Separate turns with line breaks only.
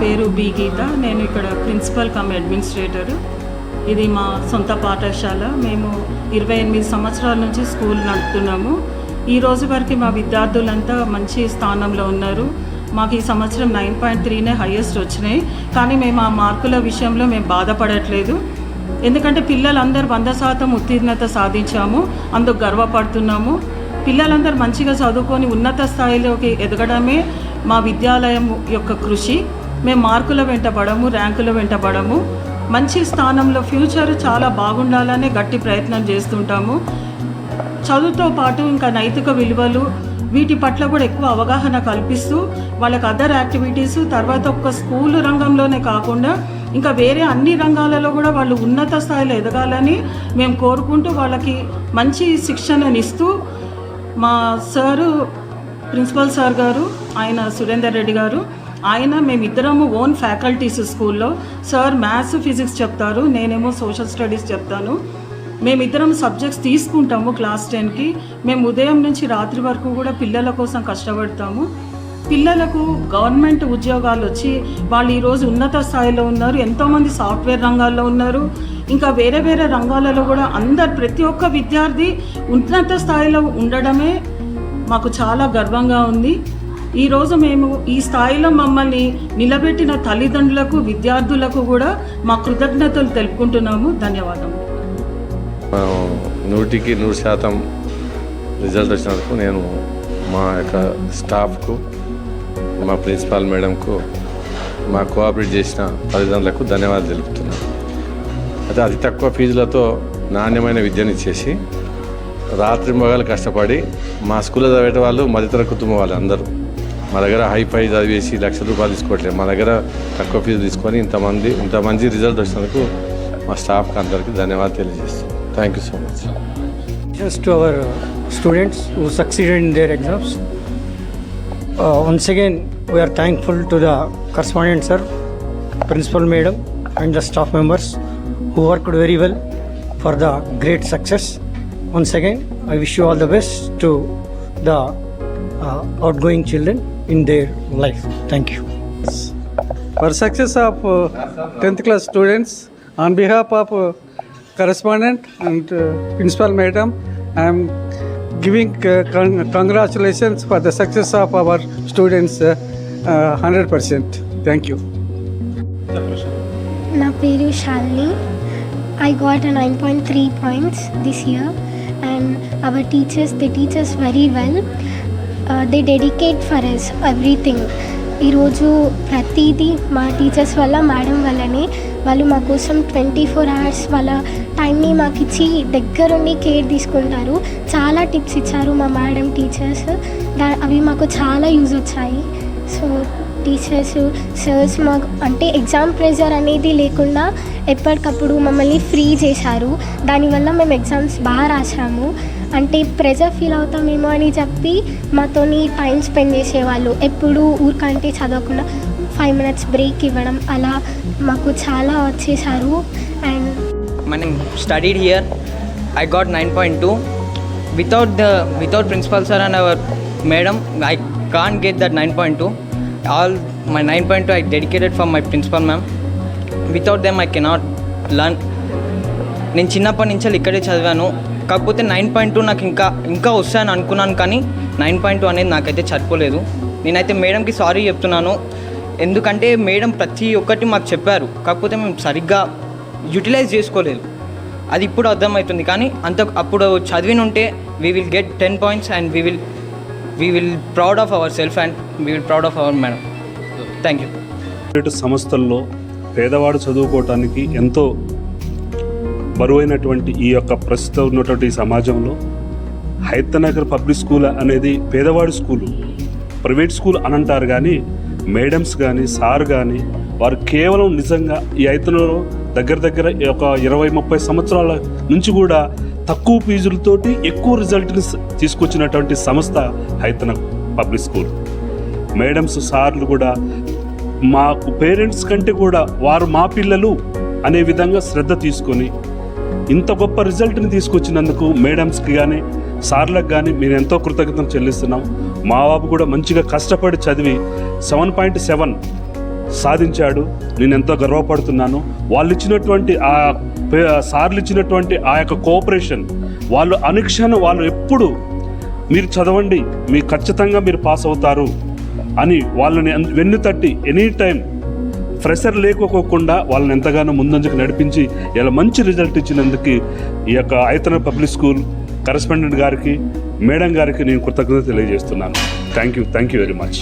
పేరు బి గీత. నేను ఇక్కడ ప్రిన్సిపల్ కమ్ అడ్మినిస్ట్రేటర్. ఇది మా సొంత పాఠశాల. మేము ఇరవై ఎనిమిది సంవత్సరాల నుంచి స్కూల్ నడుపుతున్నాము. ఈ రోజు వరకు మా విద్యార్థులంతా మంచి స్థానంలో ఉన్నారు. మాకు ఈ సంవత్సరం నైన్ పాయింట్ త్రీనే హైయెస్ట్ వచ్చినాయి. కానీ మేము ఆ మార్కుల విషయంలో మేము బాధపడట్లేదు. ఎందుకంటే పిల్లలందరూ వంద శాతం ఉత్తీర్ణత సాధించాము. అందుకు గర్వపడుతున్నాము. పిల్లలందరూ మంచిగా చదువుకొని ఉన్నత స్థాయిలోకి ఎదగడమే మా విద్యాలయం యొక్క కృషి. మేము మార్కుల వెంట పడము ర్యాంకుల వెంట పడము. మంచి స్థానంలో ఫ్యూచర్ చాలా బాగుండాలనే గట్టి ప్రయత్నం చేస్తుంటాము. చదువుతో పాటు ఇంకా నైతిక విలువలు వీటి పట్ల కూడా ఎక్కువ అవగాహన కల్పిస్తూ వాళ్ళకి అదర్ యాక్టివిటీస్ తర్వాత ఒక్క స్కూల్ రంగంలోనే కాకుండా ఇంకా వేరే అన్ని రంగాలలో కూడా వాళ్ళు ఉన్నత స్థాయిలో ఎదగాలని మేము కోరుకుంటూ వాళ్ళకి మంచి శిక్షణనిస్తూ మా సారు ప్రిన్సిపల్ సార్ గారు ఆయన సురేందర్ రెడ్డి గారు ఆయన మేమిద్దరము ఓన్ ఫ్యాకల్టీస్ స్కూల్లో. సార్ మ్యాథ్స్ ఫిజిక్స్ చెప్తారు నేనేమో సోషల్ స్టడీస్ చెప్తాను. మేమిద్దరం సబ్జెక్ట్స్ తీసుకుంటాము క్లాస్ టెన్కి. మేము ఉదయం నుంచి రాత్రి వరకు కూడా పిల్లల కోసం కష్టపడతాము. పిల్లలకు గవర్నమెంట్ ఉద్యోగాలు వచ్చి వాళ్ళు ఈరోజు ఉన్నత స్థాయిలో ఉన్నారు ఎంతోమంది సాఫ్ట్వేర్ రంగాల్లో ఉన్నారు. ఇంకా వేరే వేరే రంగాలలో కూడా అందరు ప్రతి ఒక్క విద్యార్థి ఉన్నత స్థాయిలో ఉండడమే మాకు చాలా గర్వంగా ఉంది. ఈరోజు మేము ఈ స్థాయిలో మమ్మల్ని నిలబెట్టిన తల్లిదండ్రులకు విద్యార్థులకు కూడా మా కృతజ్ఞతలు తెలుపుకుంటున్నాము. ధన్యవాదములు
నూటికి నూరు శాతం రిజల్ట్ వచ్చినందుకు నేను మా యొక్క స్టాఫ్కు మా ప్రిన్సిపాల్ మేడంకు మా కోఆపరేట్ చేసిన తల్లిదండ్రులకు ధన్యవాదాలు తెలుపుతున్నాను. అయితే అతి తక్కువ ఫీజులతో నాణ్యమైన విద్యను ఇచ్చేసి రాత్రి మొగలు కష్టపడి మా స్కూల్లో చదివే వాళ్ళు మధ్యతర కుటుంబం వాళ్ళు అందరూ మా దగ్గర హైఫై చదివేసి లక్ష రూపాయలు తీసుకోవట్లేదు. మా దగ్గర తక్కువ ఫీజు తీసుకొని ఇంతమంది ఇంత మంచి రిజల్ట్ వచ్చినందుకు మా స్టాఫ్ అందరికీ ధన్యవాదాలు తెలియజేస్తాను thank you so much
just to our students who succeeded in their exams once again we are thankful to the correspondent sir principal madam and the staff members who worked very well for the great success once again I wish you all the best to the outgoing children in their life. Thank you.
for success of uh, 10th class students on behalf of uh, correspondent and uh, principal madam i am giving uh, con- congratulations for the success of our students uh, uh, 100% thank you
నా పేరు Shalini I got a nine point three points this year and our teachers they teachers very well They dedicate for us everything ఈరోజు ప్రతిదీ మా teachers వల్ల madam వల్లనే వాళ్ళు మా కోసం ట్వంటీ ఫోర్ అవర్స్ వాళ్ళ టైంని మాకు ఇచ్చి దగ్గరుండి కేర్ తీసుకుంటారు. చాలా టిప్స్ ఇచ్చారు మా మేడం టీచర్స్. దా అవి మాకు చాలా యూజ్ వచ్చాయి. సో టీచర్స్ సర్స్ మాకు అంటే ఎగ్జామ్ ప్రెషర్ అనేది లేకుండా ఎప్పటికప్పుడు మమ్మల్ని ఫ్రీ చేశారు. దానివల్ల మేము ఎగ్జామ్స్ బాగా రాసాము అంటే ప్రెజర్ ఫీల్ అవుతామేమో అని చెప్పి మాతోని టైం స్పెండ్ చేసేవాళ్ళు. ఎప్పుడు ఊరికంటే చదవకుండా ఫైవ్ మినిట్స్ బ్రేక్ ఇవ్వడం అలా మాకు చాలా వచ్చేసారు. అండ్
మనం studied here I got nine point two without the without principal sir and our madam I can get that nine point two all my nine point two I dedicated for my principal ma'am without them I cannot learn నేను చిన్నప్పటి నుంచి ఇక్కడే చదివాను. కాకపోతే nine point two నాకు ఇంకా ఇంకా వస్తాయని అనుకున్నాను కానీ నైన్ పాయింట్ టూ అనేది నాకైతే సరిపోలేదు. నేనైతే మేడంకి సారీ చెప్తున్నాను. ఎందుకంటే మేడం ప్రతి ఒక్కటి మాకు చెప్పారు. కాకపోతే మేము సరిగ్గా యూటిలైజ్ చేసుకోలేదు. అది ఇప్పుడు అర్థమవుతుంది కానీ అంత అప్పుడు చదివిన ఉంటే we will get ten points and we will we will proud of our self and we will proud of our madam thank
you సంస్థల్లో పేదవాడు చదువుకోవటానికి ఎంతో బరువైనటువంటి ఈ యొక్క ప్రస్తుతం ఉన్నటువంటి సమాజంలో హైతనగర్ పబ్లిక్ స్కూల్ అనేది పేదవాడి స్కూలు. ప్రైవేట్ స్కూల్ అని అంటారు కానీ మేడమ్స్ కానీ సార్ కానీ వారు కేవలం నిజంగా ఈ హైతనలో దగ్గర దగ్గర ఒక ఇరవై ముప్పై సంవత్సరాల నుంచి కూడా తక్కువ ఫీజులతోటి ఎక్కువ రిజల్ట్ని తీసుకొచ్చినటువంటి సంస్థ హైతన పబ్లిక్ స్కూల్. మేడమ్స్ సార్లు కూడా మాకు పేరెంట్స్ కంటే కూడా వారు మా పిల్లలు అనే విధంగా శ్రద్ధ తీసుకొని ఇంత గొప్ప రిజల్ట్ని తీసుకొచ్చినందుకు మేడమ్స్కి కానీ సార్లకు కానీ మీరు ఎంతో కృతజ్ఞతలు చెల్లిస్తున్నాం. మా బాబు కూడా మంచిగా కష్టపడి చదివి సెవెన్ పాయింట్ సెవెన్ సాధించాడు. నేను ఎంతో గర్వపడుతున్నాను. వాళ్ళు ఇచ్చినటువంటి ఆ పే- సార్లు ఇచ్చినటువంటి ఆ యొక్క కోఆపరేషన్ వాళ్ళు అనుక్షణం వాళ్ళు ఎప్పుడు మీరు చదవండి మీ ఖచ్చితంగా మీరు పాస్ అవుతారు అని వాళ్ళని వెన్ను తట్టి ఎనీ టైం ప్రెషర్ లేకపోకుండా వాళ్ళని ఎంతగానో ముందంజకు నడిపించి ఇలా మంచి రిజల్ట్ ఇచ్చినందుకు ఈ యొక్క ఆయతన పబ్లిక్ స్కూల్ కరెస్పాండెంట్ గారికి మేడం గారికి నేను కృతజ్ఞత తెలియజేస్తున్నాను. Thank you thank you very much